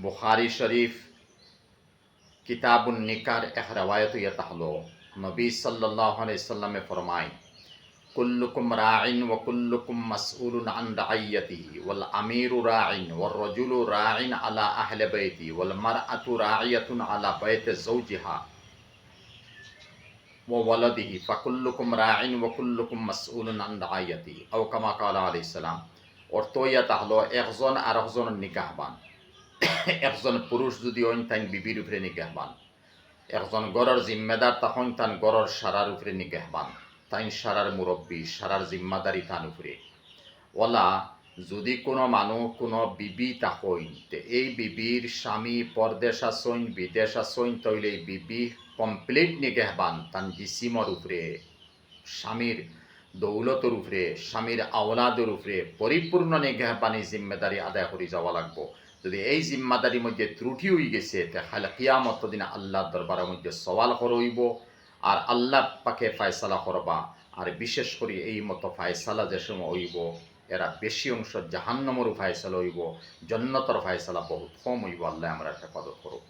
বুখারি শরীফ কিতাবুন নিকার এক রওয়ায়ত ইয়ে হলো নবী সাল্লাহ সাল্লামে ফরমায় কুল্লুকুম রাইন ওয়া কুল্লুকুম মাসউলুন আন রাইয়াতিহি ওয়াল আমিরু রাইন ওয়ার রাজুলু রাইন আলা আহলি বাইতি ওয়াল মারআতু রাইয়াতুন আলা বাইতি যাওজিহা ওয়া ওয়ালাদিহি ফাকুল্লুকুম রাইন ওয়া কুল্লুকুম মাসউলুন আন রাইয়াতিহি আও কামা ক্বালা আলাইহিস সালাম অর্থ ইয়া হলো একজন আর একজনের নিকাহবান একজন পুরুষ যদি অইন তাইন বিবির উপরে নিগাহবান, একজন গড়র জিম্মেদার তখন তান গড়র সারার উপরে নিগেহবান, তাইন সারার মুরব্বী, সারার জিম্মাদারি তান উপরে। ওলা, যদি কোনো মানুষ, কোনো বিবি তাকইন এই বিবির স্বামী পরদেশ আসইন বিদেশ আসইন তইলে এই বিবি কমপ্লিট নিগেহবান তান জিসিমর উপরে, স্বামীর দৌলতর উপরে, স্বামীর আওলাদের উপরে, পরিপূর্ণ নিগাহবানি জিম্মেদারি আদায় করে যাওয়া লাগবো। যদি এই জিম্মাদারির মধ্যে ত্রুটি হয়ে গেছে তাহলে কিয়ামত দিন আল্লাহ দরবারের মধ্যে সওয়াল করইব আর আল্লাহ পাকে ফায়সালা করবা, আর বিশেষ করে এই মতো ফায়সালা যে সময় হইব, এরা বেশি অংশ জাহান্নমরও ফায়সালা হইব, জন্নতর ফায়সালা বহুত কম হইব, আল্লাহ আমরা হেফাজত করুক।